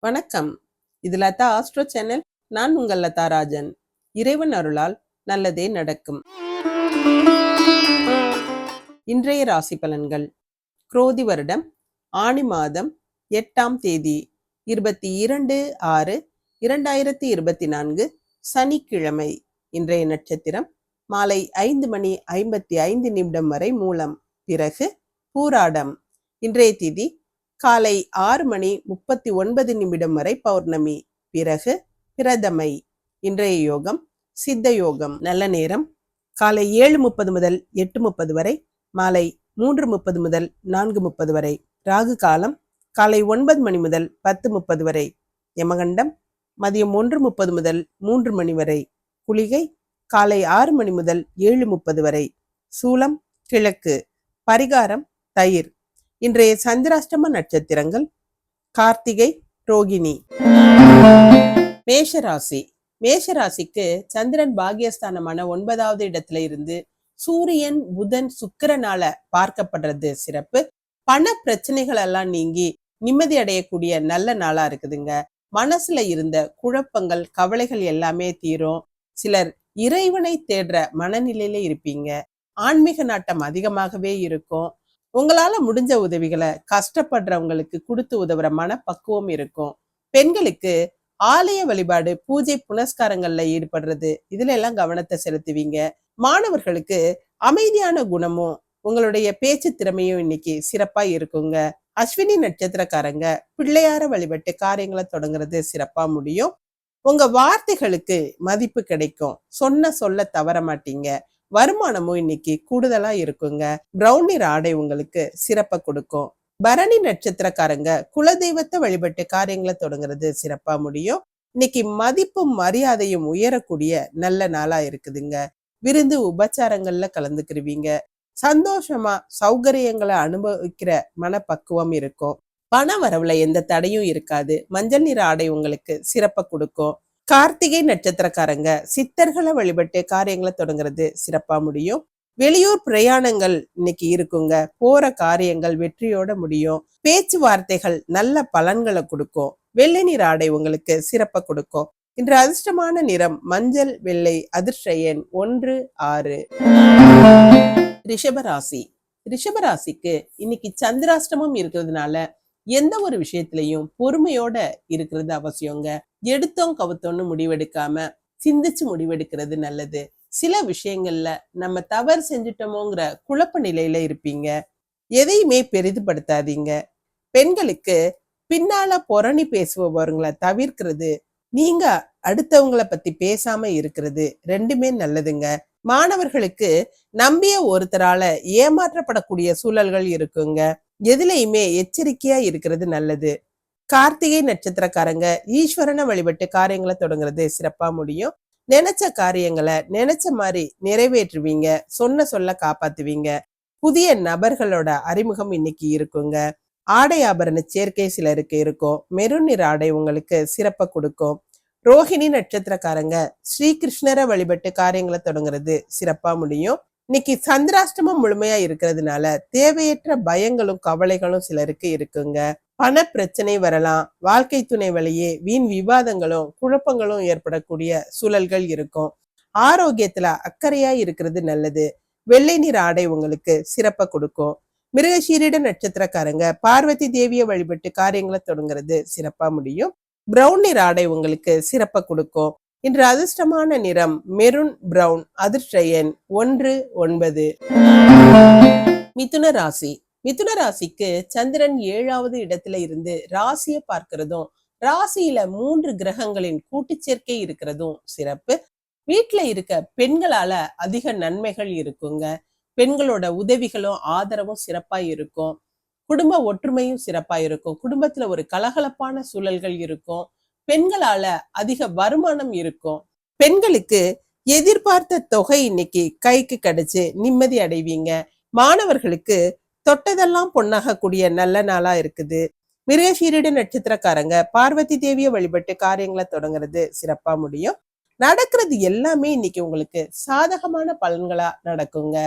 வணக்கம். இது Latha astro channel. நான் உங்கள் லதா ராஜன். இறைவன் அருளால் நல்லதே நடக்கும். இன்றைய ராசி பலன்கள். குரோதி வருடம் ஆணி மாதம் எட்டாம் தேதி இருபத்தி இரண்டு ஆறு இரண்டாயிரத்தி இருபத்தி நான்கு சனிக்கிழமை. இன்றைய நட்சத்திரம் மாலை ஐந்து மணி ஐம்பத்தி ஐந்து நிமிடம் வரை மூலம். பிறகு பூராடம். இன்றைய திதி காலை ஆறு மணி முப்பத்தி ஒன்பது நிமிடம் வரை பௌர்ணமி. பிறகு பிரதமை. இன்றைய யோகம் சித்த யோகம். நல்ல நேரம். காலை ஏழு முப்பது முதல் எட்டு முப்பது வரை மாலை மூன்று முப்பது முதல் நான்கு முப்பது வரை ராகு காலம் காலை ஒன்பது மணி முதல் பத்து முப்பது வரை யமகண்டம் மதியம் ஒன்று முப்பது முதல் மூன்று மணி வரை குளிகை காலை ஆறு மணி முதல் ஏழு முப்பது வரை சூலம் கிழக்கு பரிகாரம் தயிர். இன்றைய சந்திராஷ்டம நட்சத்திரங்கள் கார்த்திகை ரோகிணி. மேஷராசி. மேஷராசிக்கு சந்திரன் பாகியஸ்தானமான ஒன்பதாவது இடத்துல இருந்து சூரியன் புதன் சுக்கரனால பார்க்கப்படுறது சிறப்பு. பண பிரச்சனைகள் எல்லாம் நீங்கி நிம்மதி அடையக்கூடிய நல்ல நாளா இருக்குதுங்க. மனசுல இருந்த குழப்பங்கள் கவலைகள் எல்லாமே தீரும். சிலர் இறைவனை தேடுற மனநிலையில இருப்பீங்க. ஆன்மீக நாட்டம் அதிகமாகவே இருக்கும். உங்களால முடிஞ்ச உதவிகளை கஷ்டப்படுறவங்களுக்கு கொடுத்து உதவுற மனப்பக்குவம் இருக்கும். பெண்களுக்கு ஆலய வழிபாடு பூஜை புனஸ்காரங்கள்ல ஈடுபடுறது இதுல எல்லாம் கவனத்தை செலுத்துவீங்க. மாணவர்களுக்கு அமைதியான குணமும் உங்களுடைய பேச்சு திறமையும் இன்னைக்கு சிறப்பா இருக்குங்க. அஸ்வினி நட்சத்திரக்காரங்க பிள்ளையார வழிபட்டு காரியங்களை தொடங்குறது சிறப்பா முடியும். உங்க வார்த்தைகளுக்கு மதிப்பு கிடைக்கும். சொன்ன சொல்ல தவற மாட்டீங்க. வருமானமும் இன்னைக்கு கூடுதலா இருக்குங்க. பிரவுன் நிற ஆடை உங்களுக்கு சிறப்பை கொடுக்கும். பரணி நட்சத்திரக்காரங்க குலதெய்வத்தை வழிபட்டு காரியங்களை தொடங்குறது சிறப்பா முடியும். இன்னைக்கு மதிப்பும் மரியாதையும் உயரக்கூடிய நல்ல நாளா இருக்குதுங்க. விருந்து உபச்சாரங்கள்ல கலந்துக்கிருவீங்க. சந்தோஷமா சௌகரியங்களை அனுபவிக்கிற மனப்பக்குவம் இருக்கும். பண வரவுல எந்த தடையும் இருக்காது. மஞ்சள் நிற ஆடை உங்களுக்கு சிறப்பை கொடுக்கும். கார்த்திகை நட்சத்திரக்காரங்க. சித்தர்களை வழிபட்டு காரியங்களை தொடங்குறது சிறப்பா முடியும். வெளியூர் பிரயாணங்கள் இன்னைக்கு இருக்குங்க. போற காரியங்கள் வெற்றியோட முடியும். பேச்சுவார்த்தைகள் நல்ல பலன்களை கொடுக்கும். வெள்ளை நிற ஆடை உங்களுக்கு சிறப்பை கொடுக்கும். இன்று அதிர்ஷ்டமான நிறம் மஞ்சள் வெள்ளை அதிர்ஷ்ட எண் ஒன்று ஆறு. ரிஷபராசி. ரிஷபராசிக்கு இன்னைக்கு சந்திராஷ்டமம் இருக்கிறதுனால எந்த ஒரு விஷயத்திலையும் பொறுமையோட இருக்கிறது அவசியங்க. எடுத்தோம் கவுத்தோன்னு முடிவெடுக்காம சிந்திச்சு முடிவெடுக்கிறது நல்லது. சில விஷயங்கள்ல நம்ம தவறு செஞ்சுட்டோமோங்கிற குழப்ப நிலையில இருப்பீங்க. எதையுமே பெரிதுபடுத்தாதீங்க. பெண்களுக்கு பின்னால புரணி பேசுபவர்களை தவிர்க்கிறது நீங்க அடுத்தவங்கள பத்தி பேசாம இருக்கிறது ரெண்டுமே நல்லதுங்க. மாணவர்களுக்கு நம்பிய ஒருத்தரால ஏமாற்றப்படக்கூடிய சூழல்கள் இருக்குங்க. எதுலையுமே எச்சரிக்கையா இருக்கிறது நல்லது. கார்த்திகை நட்சத்திரக்காரங்க ஈஸ்வரனை வழிபட்டு காரியங்களை தொடங்குறது சிறப்பா முடியும். நினைச்ச காரியங்களை நினைச்ச மாதிரி நிறைவேற்றுவீங்க. சொன்ன சொல்ல காப்பாத்துவீங்க. புதிய நபர்களோட அறிமுகம் இன்னைக்கு இருக்குங்க. ஆடை ஆபரண சேர்க்கை சிலருக்கு இருக்கும். மெருன் நிற ஆடை உங்களுக்கு சிறப்பை கொடுக்கும். ரோஹிணி நட்சத்திரக்காரங்க ஸ்ரீகிருஷ்ணரை வழிபட்டு காரியங்களை தொடங்குறது சிறப்பா முடியும். இன்னைக்கு சந்திராஷ்டமம் முழுமையா இருக்கிறதுனால தேவையற்ற பயங்களும் கவலைகளும் சிலருக்கு இருக்குங்க. பண பிரச்சனை வரலாம். வாழ்க்கை துணை வழியே வீண் விவாதங்களும் குழப்பங்களும் ஏற்படக்கூடிய சூழல்கள் இருக்கும். ஆரோக்கியத்துல அக்கறையா இருக்கிறது நல்லது. வெள்ளை நிற ஆடை உங்களுக்கு சிறப்பை கொடுக்கும். மிருகசீரிட நட்சத்திரக்காரங்க பார்வதி தேவியை வழிபட்டு காரியங்களை தொடங்குறது சிறப்பா முடியும். பிரவுன் நிற ஆடை உங்களுக்கு சிறப்பை கொடுக்கும். இன்று அதிர்ஷ்டமான நிறம் மெருன் பிரவுன் அதிர்ஷ்ட எண் ஒன்று ஒன்பது. மிதுன ராசி. மிதுன ராசிக்கு சந்திரன் ஏழாவது இடத்துல இருந்து ராசியை பார்க்கிறதும் ராசியில மூன்று கிரகங்களின் கூட்டு சேர்க்கை இருக்கிறதும் சிறப்பு. வீட்டுல இருக்க பெண்களால அதிக நன்மைகள் இருக்குங்க. பெண்களோட உதவிகளும் ஆதரவும் சிறப்பா இருக்கும். குடும்ப ஒற்றுமையும் சிறப்பா இருக்கும். குடும்பத்துல ஒரு கலகலப்பான சூழல்கள் இருக்கும். பெண்களால அதிக வருமானம் இருக்கும். பெண்களுக்கு எதிர்பார்த்த தொகை இன்னைக்கு கைக்கு கிடைச்சு நிம்மதி அடைவீங்க. மாணவர்களுக்கு தொட்டதெல்லாம் பொன்னாகக்கூடிய நல்ல நாளா இருக்குது. மிருகசீரிட நட்சத்திரக்காரங்க பார்வதி தேவியை வழிபட்டு காரியங்களை தொடங்குறது சிறப்பா முடியும். நடக்கிறது எல்லாமே இன்னைக்கு உங்களுக்கு சாதகமான பலன்களா நடக்குங்க.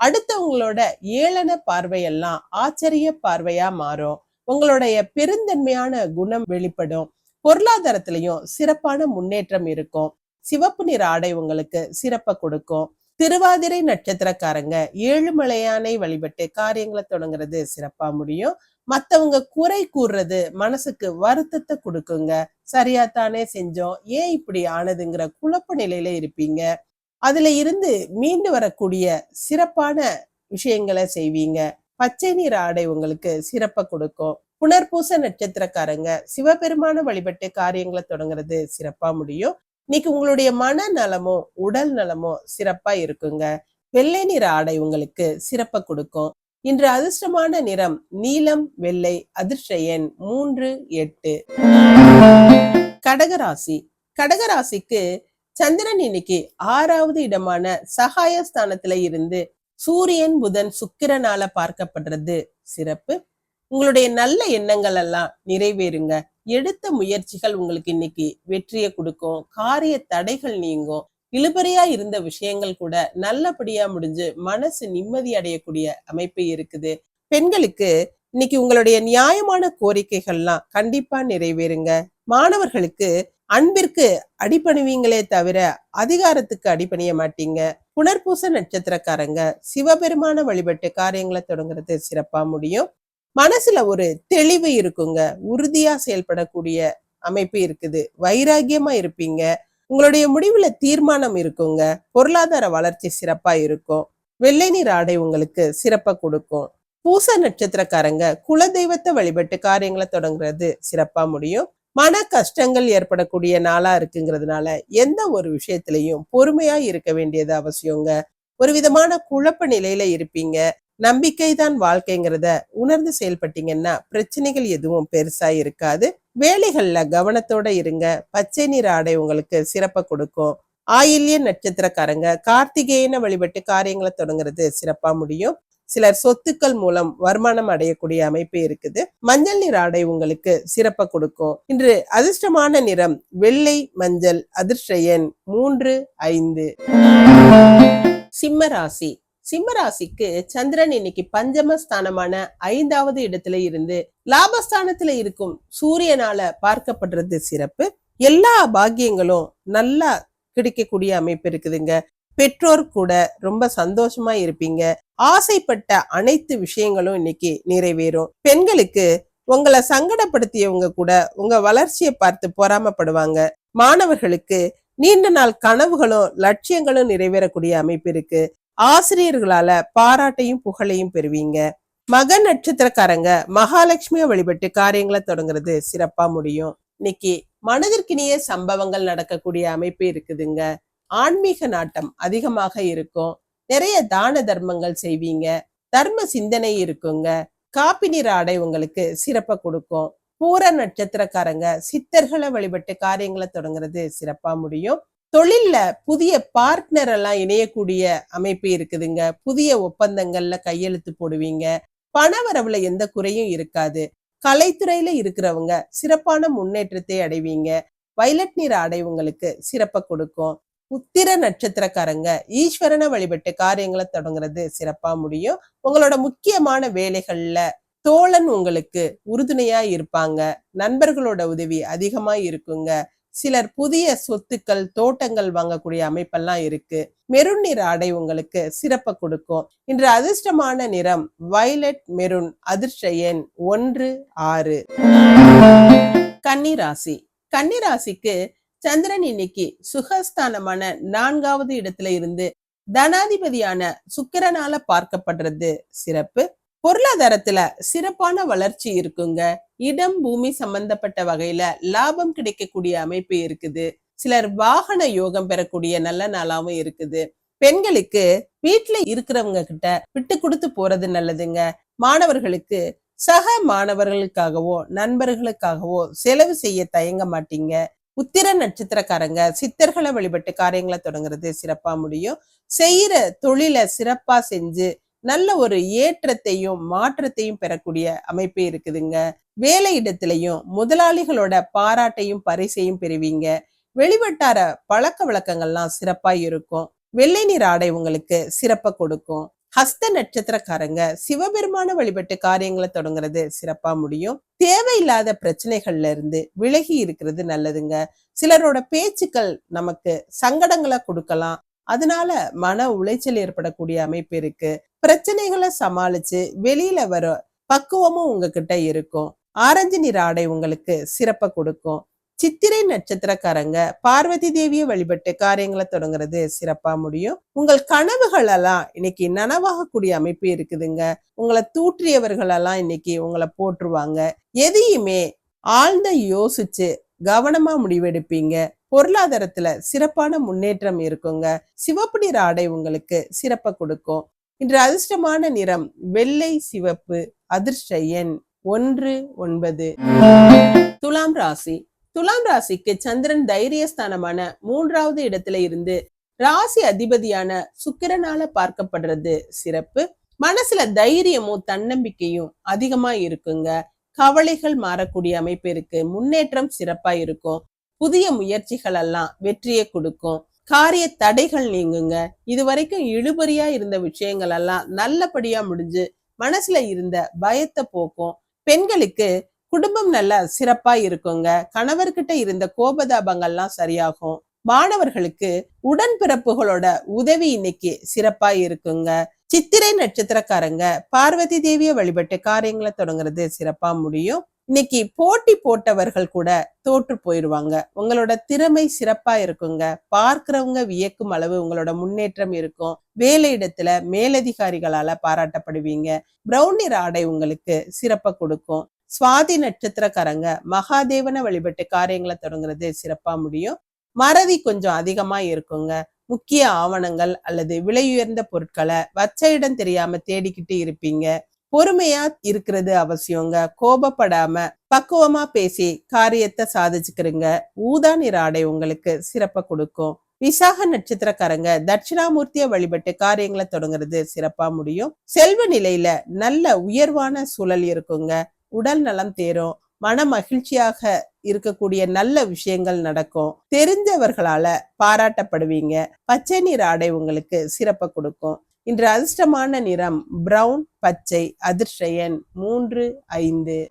அடுத்தவங்களோட ஏளன பார்வையெல்லாம் ஆச்சரிய பார்வையா மாறும். உங்களுடைய பெருந்தன்மையான குணம் வெளிப்படும். பொருளாதாரத்திலையும் சிறப்பான முன்னேற்றம் இருக்கும். சிவப்பு நிற ஆடை உங்களுக்கு சிறப்பை கொடுக்கும். திருவாதிரை நட்சத்திரக்காரங்க ஏழுமலையானை வழிபட்டு காரியங்களை தொடங்குறது சிறப்பா முடியும். மத்தவங்க குறை கூறுறது மனசுக்கு வருத்தத்தை கொடுக்குங்க. சரியா தானே செஞ்சோம். ஏன் இப்படி ஆனதுங்கிற குழப்ப நிலையில இருப்பீங்க. அதுல இருந்து மீண்டு வரக்கூடிய சிறப்பான விஷயங்களை செய்வீங்க. பச்சை நீர் ஆடை உங்களுக்கு சிறப்பை கொடுக்கும். புனர்பூச நட்சத்திரக்காரங்க சிவபெருமான வழிபட்டு காரியங்களை தொடங்குறது சிறப்பா முடியும். இன்னைக்கு உங்களுடைய மன நலமோ உடல் நலமோ சிறப்பா இருக்குங்க. வெள்ளை நிற ஆடை உங்களுக்கு சிறப்பை கொடுக்கும். இன்று அதிர்ஷ்டமான நிறம் நீலம் வெள்ளை அதிர்ஷ்ட எண் மூன்று எட்டு. கடகராசி. கடகராசிக்கு சந்திரன் இன்னைக்கு ஆறாவது இடமான சகாய ஸ்தானத்துல இருந்து சூரியன் புதன் சுக்கிரனால பார்க்கப்படுறது சிறப்பு. உங்களுடைய நல்ல எண்ணங்கள் எல்லாம் நிறைவேறுங்க. எடுத்த முயற்சிகள் உங்களுக்கு இன்னைக்கு வெற்றியை கொடுக்கும். காரிய தடைகள் நீங்கும். இழுபறியா இருந்த விஷயங்கள் கூட நல்லபடியா முடிஞ்சு மனசு நிம்மதி அடையக்கூடிய அமைப்பு இருக்குது. பெண்களுக்கு இன்னைக்கு உங்களுடைய நியாயமான கோரிக்கைகள்லாம் கண்டிப்பா நிறைவேறுங்க. மாணவர்களுக்கு அன்பிற்கு அடிபணிவீங்களே தவிர அதிகாரத்துக்கு அடிபணிய மாட்டீங்க. புனர்பூச நட்சத்திரக்காரங்க சிவபெருமான வழிபட்டு காரியங்களை தொடங்குறது சிறப்பா முடியும். மனசுல ஒரு தெளிவு இருக்குங்க. உறுதியா செயல்படக்கூடிய அமைப்பு இருக்குது. வைராகியமா இருப்பீங்க. உங்களுடைய முடிவுல தீர்மானம் இருக்குங்க. பொருளாதார வளர்ச்சி சிறப்பா இருக்கும். வெள்ளை நீர் ஆடை உங்களுக்கு சிறப்பா கொடுக்கும். பூச நட்சத்திரக்காரங்க குலதெய்வத்தை வழிபட்டு காரியங்களை தொடங்குறது சிறப்பா முடியும். மன கஷ்டங்கள் ஏற்படக்கூடிய நாளா இருக்குங்கிறதுனால எந்த ஒரு விஷயத்திலையும் பொறுமையா இருக்க வேண்டியது அவசியங்க. ஒரு விதமான குழப்ப நிலையில இருப்பீங்க. நம்பிக்கை தான் வாழ்க்கைங்கிறத உணர்ந்து செயல்பட்டீங்கன்னா பிரச்சனைகள் எதுவும் பெருசா இருக்காது. வேலைகள்ல கவனத்தோட இருங்க. பச்சை நிற ஆடை உங்களுக்கு சிறப்பை கொடுக்கும். ஆயில்ய நட்சத்திரக்காரங்க கார்த்திகேயனை வழிபட்டு காரியங்களை தொடங்குறது சிறப்பா முடியும். சிலர் சொத்துக்கள் மூலம் வருமானம் அடையக்கூடிய அமைப்பு இருக்குது. மஞ்சள் நிற ஆடை உங்களுக்கு சிறப்ப கொடுக்கும். இன்று அதிர்ஷ்டமான நிறம் வெள்ளை மஞ்சள் அதிர்ஷ்ட எண் மூன்று ஐந்து. சிம்ம ராசி. சிம்மராசிக்கு சந்திரன் இன்னைக்கு பஞ்சம ஸ்தானமான ஐந்தாவது இடத்துல இருந்து லாபஸ்தானத்துல இருக்கும் சூரியனால பார்க்கப்படுறது சிறப்பு. எல்லா பாக்கியங்களும் நல்லா கிடைக்கக்கூடிய அமைப்பு இருக்குதுங்க. பெற்றோர் கூட ரொம்ப சந்தோஷமா இருப்பீங்க. ஆசைப்பட்ட அனைத்து விஷயங்களும் இன்னைக்கு நிறைவேறும். பெண்களுக்கு உங்களை சங்கடப்படுத்தியவங்க கூட உங்க வளர்ச்சியை பார்த்து பொறாமப்படுவாங்க. மாணவர்களுக்கு நீண்ட நாள் கனவுகளும் லட்சியங்களும் நிறைவேறக்கூடிய அமைப்பு இருக்கு. ஆசிரியர்களால பாராட்டையும் புகழையும் பெறுவீங்க. மக நட்சத்திரக்காரங்க மகாலட்சுமியை வழிபட்டு காரியங்களை தொடங்குறது சிறப்பா முடியும். இன்னைக்கு மனதிற்கினிய சம்பவங்கள் நடக்கக்கூடிய அமைப்பு இருக்குதுங்க. ஆன்மீக நாட்டம் அதிகமாக இருக்கும். நிறைய தான தர்மங்கள் செய்வீங்க. தர்ம சிந்தனை இருக்குங்க. காப்பி நிற ஆடை உங்களுக்கு சிறப்பை கொடுக்கும். பூர நட்சத்திரக்காரங்க சித்தர்களை வழிபட்டு காரியங்களை தொடங்குறது சிறப்பா முடியும். தொழில்ல புதிய பார்ட்னர் எல்லாம் இணையக்கூடிய அமைப்பு இருக்குதுங்க. புதிய ஒப்பந்தங்கள்ல கையெழுத்து போடுவீங்க. பண வரவுல எந்த குறையும் இருக்காது. கலைத்துறையில இருக்கிறவங்க சிறப்பான முன்னேற்றத்தை அடைவீங்க. வைலட் நிற அடைவங்களுக்கு சிறப்பை கொடுக்கும். உத்திர நட்சத்திரக்காரங்க ஈஸ்வரனை வழிபட்டு காரியங்களை தொடங்குறது சிறப்பா முடியும். உங்களோட முக்கியமான வேலைகள்ல தோழன் உங்களுக்கு உறுதுணையா இருப்பாங்க. நண்பர்களோட உதவி அதிகமா இருக்குங்க. சிலர் புதிய சொத்துக்கள் தோட்டங்கள் வாங்கக்கூடிய அமைப்பெல்லாம் இருக்கு. மெருன் நிற ஆடை உங்களுக்கு சிறப்பை கொடுக்கும். இன்று அதிர்ஷ்டமான நிறம் வயலட் மெருன் அதிர்ஷ்ட எண் ஒன்று ஆறு. கன்னிராசி. கன்னிராசிக்கு சந்திரன் இன்னைக்கு சுகஸ்தானமான நான்காவது இடத்துல இருந்து தனாதிபதியான சுக்கிரனால பார்க்கப்படுறது சிறப்பு. பொருளாதாரத்துல சிறப்பான வளர்ச்சி இருக்குங்க. இடம் பூமி சம்பந்தப்பட்ட வகையில லாபம் கிடைக்கக்கூடிய அமைப்பு இருக்குது. சிலர் வாகன யோகம் பெறக்கூடிய நல்ல நாளாவும் இருக்குது. பெண்களுக்கு வீட்டுல இருக்கிறவங்க கிட்ட விட்டு கொடுத்து போறது நல்லதுங்க. மாணவர்களுக்கு சக மாணவர்களுக்காகவோ நண்பர்களுக்காகவோ செலவு செய்ய தயங்க மாட்டீங்க. உத்திர நட்சத்திரக்காரங்க சித்தர்களை வழிபட்டு காரியங்களை தொடங்குறது சிறப்பா முடியும். செய்யற தொழிலை சிறப்பா செஞ்சு நல்ல ஒரு ஏற்றத்தையும் மாற்றத்தையும் பெறக்கூடிய அமைப்பு இருக்குதுங்க. வேலை இடத்திலையும் முதலாளிகளோட பாராட்டையும் பரிசையும் பெறுவீங்க. வெளிவட்டார பழக்க வழக்கங்கள்லாம் சிறப்பா இருக்கும். வெள்ளை நீர் ஆடை உங்களுக்கு சிறப்பை கொடுக்கும். ஹஸ்த நட்சத்திரக்காரங்க சிவபெருமான வழிபட்டு காரியங்களை தொடங்குறது சிறப்பா முடியும். தேவையில்லாத பிரச்சனைகள்ல இருந்து விலகி இருக்கிறது நல்லதுங்க. சிலரோட பேச்சுக்கள் நமக்கு சங்கடங்களை கொடுக்கலாம். அதனால மன உளைச்சல் ஏற்படக்கூடிய அமைப்பு இருக்கு. பிரச்சனைகளை சமாளிச்சு வெளியில வர பக்குவமும் உங்ககிட்ட இருக்கும். ஆரஞ்சு நிற ஆடை உங்களுக்கு சிறப்பை கொடுக்கும். சித்திரை நட்சத்திரக்காரங்க பார்வதி தேவியை வழிபட்டு காரியங்களை தொடங்குறது சிறப்பா முடியும். உங்கள் கனவுகள் எல்லாம் இன்னைக்கு நனவாகக்கூடிய அமைப்பு இருக்குதுங்க. உங்களை தூற்றியவர்கள் எல்லாம் இன்னைக்கு உங்களை போற்றுவாங்க. எதையுமே ஆழ்ந்த யோசிச்சு கவனமா முடிவெடுப்பீங்க. பொருளாதாரத்துல சிறப்பான முன்னேற்றம் இருக்குங்க. சிவப்பு நிற ஆடை உங்களுக்கு சிறப்பை கொடுக்கும். இன்று அதிர்ஷ்டமான நிறம் வெள்ளை சிவப்பு அதிர்ஷ்ட எண் ஒன்று ஒன்பது. துலாம் ராசி. துலாம் ராசிக்கு சந்திரன் தைரியஸ்தானமான மூன்றாவது இடத்துல இருந்து ராசி அதிபதியான சுக்கிரனால பார்க்கப்படுறது சிறப்பு. மனசுல தைரியமும் தன்னம்பிக்கையும் அதிகமா இருக்குங்க. கவலைகள் மாறக்கூடிய அமைப்பு இருக்கு. முன்னேற்றம் சிறப்பா இருக்கும். புதிய முயற்சிகள் எல்லாம் வெற்றியை கொடுக்கும். காரிய தடைகள் நீங்குங்க. இது வரைக்கும் இழுபறியா இருந்த விஷயங்கள் எல்லாம் நல்லபடியா முடிஞ்சு மனசுல இருந்த பயத்தை போக்கும். பெண்களுக்கு குடும்பம் நல்லா சிறப்பா இருக்குங்க. கணவர்கிட்ட இருந்த கோபதாபங்கள்லாம் சரியாகும். மாணவர்களுக்கு உடன்பிறப்புகளோட உதவி இன்னைக்கு சிறப்பா இருக்குங்க. சித்திரை நட்சத்திரக்காரங்க பார்வதி தேவியை வழிபட்டு காரியங்களை தொடங்குறது சிறப்பா முடியும். இன்னைக்கு போட்டி போட்டவர்கள் கூட தோற்று போயிடுவாங்க. உங்களோட திறமை சிறப்பா இருக்குங்க. பார்க்கிறவங்க வியக்கும் அளவு உங்களோட முன்னேற்றம் இருக்கும். வேலையிடத்துல மேலதிகாரிகளால பாராட்டப்படுவீங்க. பிரவுன் நிற ஆடை உங்களுக்கு சிறப்பை கொடுக்கும். சுவாதி நட்சத்திரக்காரங்க மகாதேவனை வழிபட்டு காரியங்களை தொடங்குறது சிறப்பா முடியும். மறதி கொஞ்சம் அதிகமா இருக்குங்க. முக்கிய ஆவணங்கள் அல்லது விலையுயர்ந்த பொருட்களை வச்ச இடம் தெரியாம தேடிக்கிட்டு இருப்பீங்க. பொறுமையா இருக்கிறது அவசியங்க. கோபப்படாம பக்குவமா பேசி காரியத்தை சாதிச்சுக்கிறீங்க. ஊதா நிற ஆடை உங்களுக்கு சிறப்பை கொடுக்கும். விசாக நட்சத்திரக்காரங்க தட்சிணாமூர்த்திய வழிபட்டு காரியங்களை தொடங்குறது சிறப்பா முடியும். செல்வ நிலையில நல்ல உயர்வான சூழல் இருக்குங்க. உடல் நலம் தேரும். மன மகிழ்ச்சியாக இருக்கக்கூடிய நல்ல விஷயங்கள் நடக்கும். தெரிஞ்சவர்களால பாராட்டப்படுவீங்க. பச்சை நீர் ஆடை உங்களுக்கு சிறப்பை கொடுக்கும். இன்று அதிர்ஷ்டமான நிறம் பிரவுன் பச்சை அதிர்ஷயன் மூன்று ஐந்து.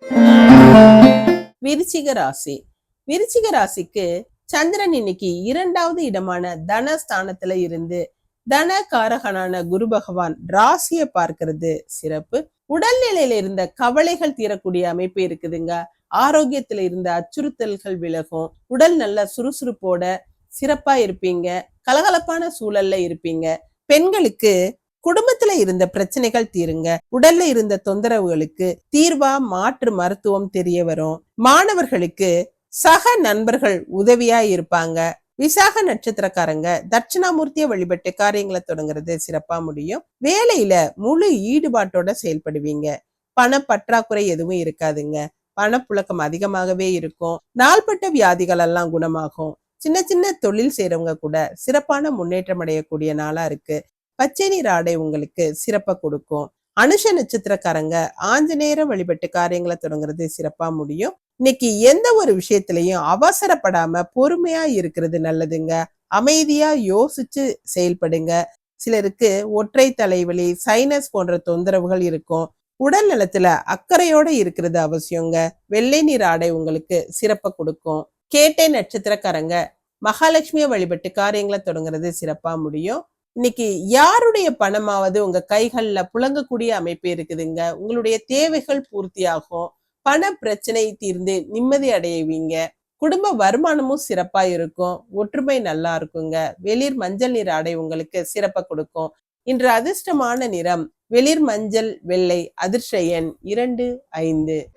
விருச்சிக ராசி. விருச்சிக ராசிக்கு சந்திரன் இன்னைக்கு இரண்டாவது இடமான தனஸ்தானத்துல இருந்து தனகாரகனான குரு பகவான் ராசியை பார்க்கிறது. சிறப்பு. உடல்நிலையில இருந்த கவலைகள் தீரக்கூடிய அமைப்பு இருக்குதுங்க. ஆரோக்கியத்துல இருந்த அச்சுறுத்தல்கள் விலகும். உடல் நல்ல சுறுசுறுப்போட சிறப்பா இருப்பீங்க. கலகலப்பான சூழல்ல இருப்பீங்க. பெண்களுக்கு குடும்பத்துல இருந்த பிரச்சனைகள் தீருங்க. உடல்ல இருந்த தொந்தரவுகளுக்கு தீர்வா மாற்று மருத்துவம் தெரிய வரும். மாணவர்களுக்கு சக நண்பர்கள் உதவியா இருப்பாங்க. விசாக நட்சத்திரக்காரங்க தட்சிணாமூர்த்திய வழிபட்டு காரியங்களை தொடங்குறது சிறப்பா முடியும். வேலையில முழு ஈடுபாட்டோட செயல்படுவீங்க. பண பற்றாக்குறை எதுவும் இருக்காதுங்க. பணப்புழக்கம் அதிகமாகவே இருக்கும். நாள்பட்ட வியாதிகள் எல்லாம் குணமாகும். சின்ன சின்ன தொழில் செய்யறவங்க கூட சிறப்பான முன்னேற்றம் அடையக்கூடிய நாளா இருக்கு. பச்சை நீர் ஆடை உங்களுக்கு சிறப்பை கொடுக்கும். அனுஷ நட்சத்திரக்காரங்க ஆஞ்சநேயர வழிபட்டு காரியங்களை தொடங்குறது சிறப்பா முடியும். இன்னைக்கு எந்த ஒரு விஷயத்திலையும் அவசரப்படாம பொறுமையா இருக்கிறது நல்லதுங்க. அமைதியா யோசிச்சு செயல்படுங்க. சிலருக்கு ஒற்றை தலைவலி சைனஸ் போன்ற தொந்தரவுகள் இருக்கும். உடல் நலத்துல அக்கறையோட இருக்கிறது அவசியங்க. வெள்ளை நீர் ஆடை உங்களுக்கு சிறப்பை கொடுக்கும். கேட்டை நட்சத்திரக்காரங்க மகாலட்சுமியை வழிபட்டு காரியங்களை தொடங்குறது சிறப்பா முடியும். இன்னைக்கு யாருடைய பணமாவது உங்க கைகள்ல புழங்கக்கூடிய அமைப்பு இருக்குதுங்க? உங்களுடைய தேவைகள் பூர்த்தியாகும். பண பிரச்சனை தீர்ந்து நிம்மதி அடைவீங்க குடும்ப வருமானமும் சிறப்பா இருக்கும். ஒற்றுமை நல்லா இருக்குங்க. வெளிர் மஞ்சள் நிற ஆடை உங்களுக்கு சிறப்பை கொடுக்கும். இன்று அதிர்ஷ்டமான நிறம் வெளிர் மஞ்சள் வெள்ளை அதிர்ஷ்ட எண் இரண்டு ஐந்து.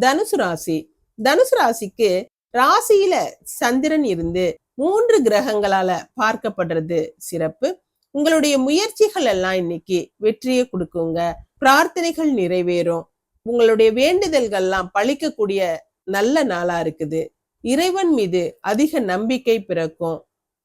தனுசு ராசி. தனுசு ராசிக்கு ராசியில சந்திரன் இருந்து மூன்று கிரகங்களால பார்க்கப்படுறது சிறப்பு. உங்களுடைய முயற்சிகள் எல்லாம் இன்னைக்கு வெற்றியை கொடுக்குங்க. பிரார்த்தனைகள் நிறைவேறும். உங்களுடைய வேண்டுதல்கள்லாம் பழிக்கக்கூடிய நல்ல நாளா இருக்குது. இறைவன் மீது அதிக நம்பிக்கை பிறக்கும்.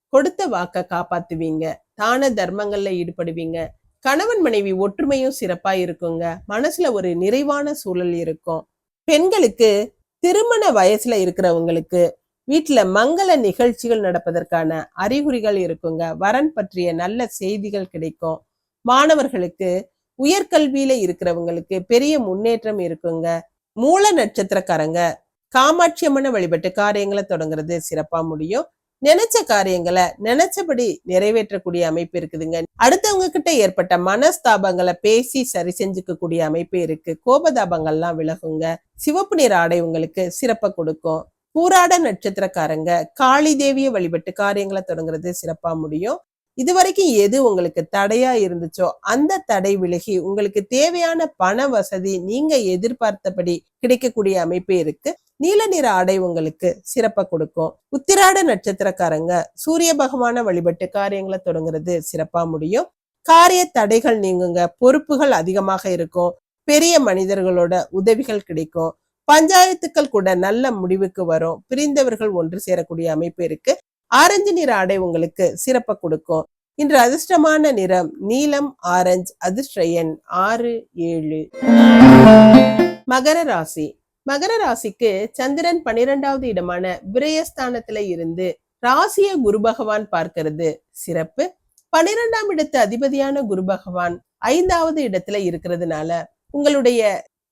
கொடுத்த வாக்க காப்பாத்துவீங்க. தான தர்மங்கள்ல ஈடுபடுவீங்க. கணவன் மனைவி ஒற்றுமையும் சிறப்பா இருக்குங்க. மனசுல ஒரு நிறைவான சூழல் இருக்கும். பெண்களுக்கு திருமண வயசுல இருக்கிறவங்களுக்கு வீட்டில் மங்கள நிகழ்ச்சிகள் நடப்பதற்கான அறிகுறிகள் இருக்குங்க. வரன் பற்றிய நல்ல செய்திகள் கிடைக்கும். மாணவர்களுக்கு உயர்கல்வியில இருக்கிறவங்களுக்கு பெரிய முன்னேற்றம் இருக்குங்க. மூல நட்சத்திரக்காரங்க காமாட்சி அம்மனை வழிபட்டு காரியங்களை தொடங்குறது சிறப்பா முடியும். நினைச்ச காரியங்களை நினைச்சபடி நிறைவேற்றக்கூடிய அமைப்பு இருக்குதுங்க. அடுத்தவங்க கிட்ட ஏற்பட்ட மனஸ்தாபங்களை பேசி சரி செஞ்சுக்க கூடிய அமைப்பு இருக்கு. கோபதாபங்கள்லாம் விலகுங்க. சிவப்பு நிற ஆடை உங்களுக்கு சிறப்பை கொடுக்கும். பூராட நட்சத்திரக்காரங்க காளி தேவியை வழிபட்டு காரியங்களை தொடங்குறது சிறப்பா முடியும். இது வரைக்கும் எது உங்களுக்கு தடையா இருந்துச்சோ அந்த தடை விலகி உங்களுக்கு தேவையான பண வசதி நீங்க எதிர்பார்த்தபடி கிடைக்கக்கூடிய அமைப்பு இருக்கு. நீல நிற ஆடை உங்களுக்கு சிறப்பை கொடுக்கும். உத்திராட நட்சத்திரக்காரங்க சூரிய பகவான வழிபட்டு காரியங்களை தொடங்குறது சிறப்பா முடியும். காரிய தடைகள் நீங்குங்க பொறுப்புகள் அதிகமாக இருக்கும். பெரிய மனிதர்களோட உதவிகள் கிடைக்கும். பஞ்சாயத்துக்கள் கூட நல்ல முடிவுக்கு வரும். பிரிந்தவர்கள் ஒன்று சேரக்கூடிய அமைப்பு இருக்கு. ஆரஞ்சு நிற ஆடை உங்களுக்கு சிறப்பை கொடுக்கும். இன்று அதிர்ஷ்டமான நிறம் நீலம் ஆரஞ்சு அதிர்ஷ்ட எண் ஆறு ஏழு. மகர ராசி. மகர ராசிக்கு சந்திரன் பனிரெண்டாவது இடமான விரயஸ்தானத்துல இருந்து ராசிய குரு பகவான் பார்க்கிறது சிறப்பு. பனிரெண்டாம் இடத்து அதிபதியான குரு பகவான் ஐந்தாவது இடத்துல இருக்கிறதுனால உங்களுடைய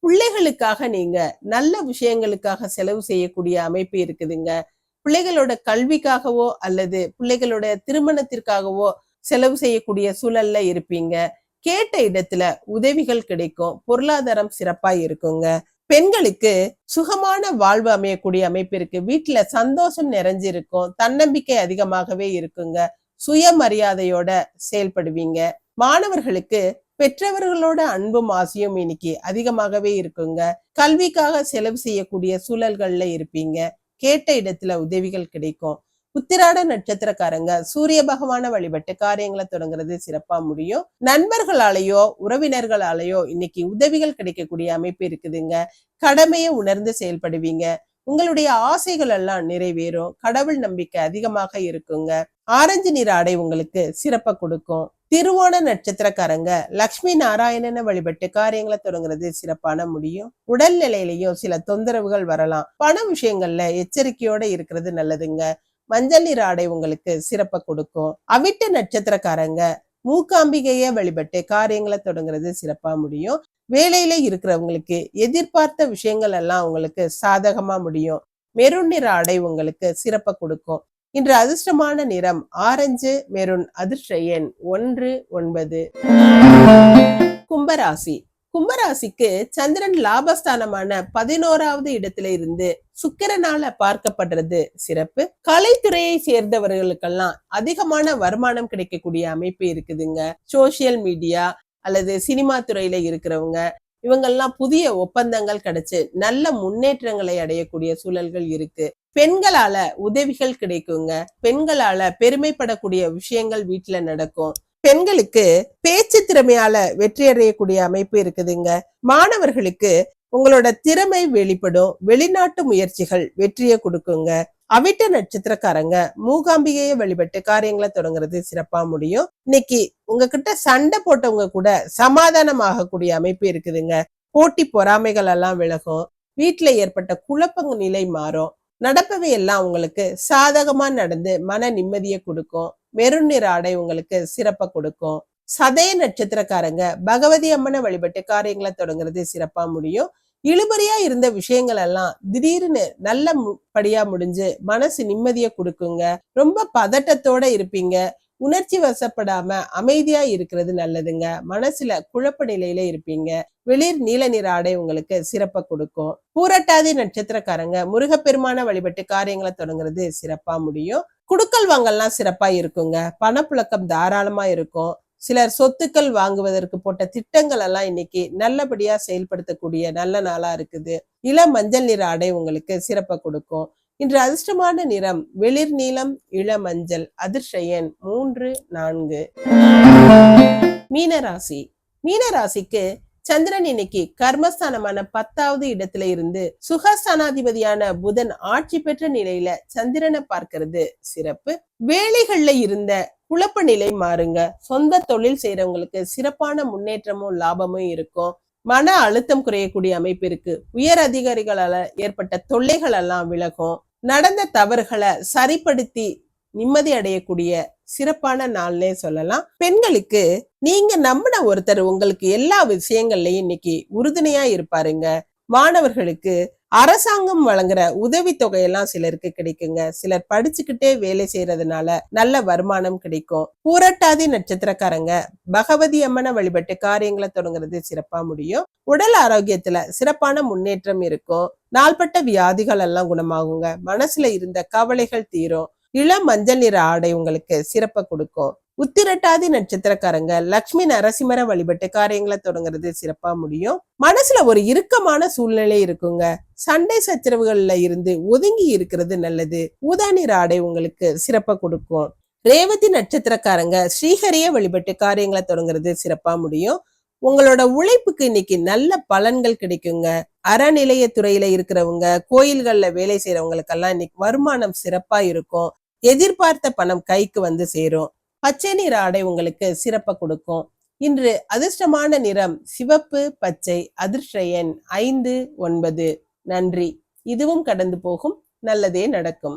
பிள்ளைகளுக்காக நீங்க நல்ல விஷயங்களுக்காக செலவு செய்யக்கூடிய அமைப்பு இருக்குதுங்க. பிள்ளைகளோட கல்விக்காகவோ அல்லது பிள்ளைகளோட திருமணத்திற்காகவோ செலவு செய்யக்கூடிய சூழல்ல இருப்பீங்க. கேட்ட இடத்துல உதவிகள் கிடைக்கும். பொருளாதாரம் சிறப்பா இருக்குங்க. பெண்களுக்கு சுகமான வாழ்வு அமையக்கூடிய அமைப்பு இருக்கு. வீட்டுல சந்தோஷம் நிறைஞ்சிருக்கும். தன்னம்பிக்கை அதிகமாகவே இருக்குங்க. சுயமரியாதையோட செயல்படுவீங்க. மாணவர்களுக்கு பெற்றவர்களோட அன்பும் ஆசையும் இன்னைக்கு அதிகமாகவே இருக்குங்க. கல்விக்காக செலவு செய்யக்கூடிய சூழல்கள்ல இருப்பீங்க. கேட்ட இடத்துல உதவிகள் கிடைக்கும். உத்திராட நட்சத்திரக்காரங்க சூரிய பகவான வழிபட்டு காரியங்களை தொடங்குறது சிறப்பா முடியும். நண்பர்களாலேயோ உறவினர்களாலேயோ இன்னைக்கு உதவிகள் கிடைக்கக்கூடிய அமைப்பு இருக்குதுங்க. கடமையை உணர்ந்து செயல்படுவீங்க. உங்களுடைய ஆசைகள் எல்லாம் நிறைவேறும். கடவுள் நம்பிக்கை அதிகமாக இருக்குங்க. ஆரஞ்சு நிற ஆடை உங்களுக்கு சிறப்பை கொடுக்கும். திருவோண நட்சத்திரக்காரங்க. லக்ஷ்மி நாராயணனை வழிபட்டு காரியங்களை தொடங்குறது சிறப்பான முடியும். உடல் நிலையிலையும் சில தொந்தரவுகள் வரலாம். பண விஷயங்கள்ல எச்சரிக்கையோட இருக்கிறது நல்லதுங்க. மஞ்சள் நீர் ஆடை உங்களுக்கு சிறப்பை கொடுக்கும். அவிட்ட நட்சத்திரக்காரங்க மூக்காம்பிகைய வழிபட்டு காரியங்களை தொடங்குறது சிறப்பா முடியும். வேலையில இருக்கிறவங்களுக்கு எதிர்பார்த்த விஷயங்கள் எல்லாம் உங்களுக்கு சாதகமா முடியும். மெருநிற ஆடை உங்களுக்கு சிறப்பை கொடுக்கும். இன்று அதிர்ஷ்டமான நிறம் ஆரஞ்சு மெருன் அதிர்ஷ்ட எண் ஒன்று ஒன்பது. கும்பராசி. கும்பராசிக்கு சந்திரன் லாபஸ்தானமான பதினோராவது இடத்துல இருந்து சுக்கிரனால பார்க்கப்படுறது சிறப்பு. கலைத்துறையை சேர்ந்தவர்களுக்கெல்லாம் அதிகமான வருமானம் கிடைக்கக்கூடிய அமைப்பு இருக்குதுங்க. சோசியல் மீடியா அல்லது சினிமா துறையில இருக்கிறவங்க இவங்கெல்லாம் புதிய ஒப்பந்தங்கள் கிடைச்சு நல்ல முன்னேற்றங்களை அடையக்கூடிய சூழல்கள் இருக்கு. பெண்களால உதவிகள் கிடைக்குங்க. பெண்களால பெருமைப்படக்கூடிய விஷயங்கள் வீட்டுல நடக்கும். பெண்களுக்கு பேச்சு திறமையால வெற்றி அடையக்கூடிய அமைப்பு இருக்குதுங்க. மாணவர்களுக்கு உங்களோட திறமை வெளிப்படும். வெளிநாட்டு முயற்சிகள் வெற்றியை கொடுக்குங்க. அவிட்ட நட்சத்திரக்காரங்க மூகாம்பிகையை வழிபட்டு காரியங்களை தொடங்குறது சிறப்பா முடியும். இன்னைக்கு உங்ககிட்ட சண்டை போட்டவங்க கூட சமாதானம் ஆகக்கூடிய அமைப்பு இருக்குதுங்க. போட்டி பொறாமைகள் எல்லாம் விலகும். வீட்டுல ஏற்பட்ட குழப்பங்க நிலை மாறும். நடப்பவை எல்லாம் உங்களுக்கு சாதகமா நடந்து மன நிம்மதியை கொடுக்கும். மெருண் நிற ஆடை உங்களுக்கு சிறப்பை கொடுக்கும். சதய நட்சத்திரக்காரங்க பகவதி அம்மனை வழிபட்டு காரியங்களை தொடங்குறது சிறப்பா முடியும். இழுபறியா இருந்த விஷயங்கள் எல்லாம் திடீர்னு நல்ல படியா முடிஞ்சு மனசு நிம்மதியை கொடுக்குங்க. ரொம்ப பதட்டத்தோட இருப்பீங்க. உணர்ச்சி வசப்படாம அமைதியா இருக்கிறது நல்லதுங்க. மனசுல குழப்ப நிலையில இருப்பீங்க. வெளிர் நீல நிற ஆடை உங்களுக்கு சிறப்பை கொடுக்கும். பூரட்டாதி நட்சத்திரக்காரங்க முருகப்பெருமான வழிபட்டு காரியங்களை தொடங்குறது சிறப்பா முடியும். குடுக்கல் வாங்கல்லாம் சிறப்பா இருக்குங்க. பணப்புழக்கம் தாராளமா இருக்கும். சிலர் சொத்துக்கள் வாங்குவதற்கு போட்ட திட்டங்கள் எல்லாம் இன்னைக்கு நல்லபடியா செயல்படுத்தக்கூடிய நல்ல நாளா இருக்குது. இளம் மஞ்சள் நிற ஆடை உங்களுக்கு சிறப்பை கொடுக்கும். இன்று அதிர்ஷ்டமான நிறம் வெளிர் நீலம் இளமஞ்சள் அதிர்ஷ்ட எண் மூன்று நான்கு. மீனராசி. மீனராசிக்கு சந்திரன் இன்னைக்கு கர்மஸ்தானமான பத்தாவது இடத்துல இருந்து சுகஸ்தானாதிபதியான புதன் ஆட்சி பெற்ற நிலையில சந்திரனை பார்க்கிறது. சிறப்பு. வேலைகள்ல இருந்த குழப்ப நிலை மாறுங்க. சொந்த தொழில் செய்யறவங்களுக்கு சிறப்பான முன்னேற்றமும் லாபமும் இருக்கும். மன அழுத்தம் குறையக்கூடிய அமைப்பு இருக்கு. உயர் அதிகாரிகளால ஏற்பட்ட தொல்லைகள் எல்லாம் விலகும். நடந்த தவறுகளை சரிப்படுத்தி நிம்மதி அடையக்கூடிய சிறப்பான நாள்னே சொல்லலாம். பெண்களுக்கு நீங்க நம்பின ஒருத்தர் உங்களுக்கு எல்லா விஷயங்கள்லயும் இன்னைக்கு உறுதுணையா இருப்பாருங்க. மாணவர்களுக்கு அரசாங்கம் வழங்குற உதவித்தொகை எல்லாம் சிலருக்கு கிடைக்குங்க. சிலர் படிச்சுக்கிட்டே வேலை செய்யறதுனால நல்ல வருமானம் கிடைக்கும். பூரட்டாதி நட்சத்திரக்காரங்க பகவதி அம்மனை வழிபட்டு காரியங்களை தொடங்குறது சிறப்பா முடியும். உடல் ஆரோக்கியத்துல சிறப்பான முன்னேற்றம் இருக்கும். நாள்பட்ட வியாதிகள் எல்லாம் குணமாகுங்க. மனசுல இருந்த கவலைகள் தீரும். இளம் மஞ்சள் நிற ஆடை உங்களுக்கு சிறப்பை கொடுக்கும். உத்திரட்டாதி நட்சத்திரக்காரங்க லக்ஷ்மி நரசிம்மரை வழிபட்டு காரியங்களை தொடங்குறது சிறப்பா முடியும். மனசுல ஒரு இறுக்கமான சூழ்நிலை இருக்குங்க. சண்டை சச்சரவுகள்ல இருந்து ஒதுங்கி இருக்கிறது நல்லது. ஊதா ஆடை உங்களுக்கு சிறப்பை கொடுக்கும். ரேவதி நட்சத்திரக்காரங்க ஸ்ரீஹரியை வழிபட்டு காரியங்களை தொடங்குறது சிறப்பா முடியும். உங்களோட உழைப்புக்கு இன்னைக்கு நல்ல பலன்கள் கிடைக்குங்க. அறநிலைய துறையில இருக்கிறவங்க கோயில்கள்ல வேலை செய்யறவங்களுக்கெல்லாம் இன்னைக்கு வருமானம் சிறப்பா இருக்கும். எதிர்பார்த்த பணம் கைக்கு வந்து சேரும். பச்சை நிற ஆடை உங்களுக்கு சிறப்பை கொடுக்கும். இன்று அதிர்ஷ்டமான நிறம் சிவப்பு பச்சை அதிர்ஷ்ட எண் ஐந்து ஒன்பது. நன்றி. இதுவும் கடந்து போகும். நல்லதே நடக்கும்.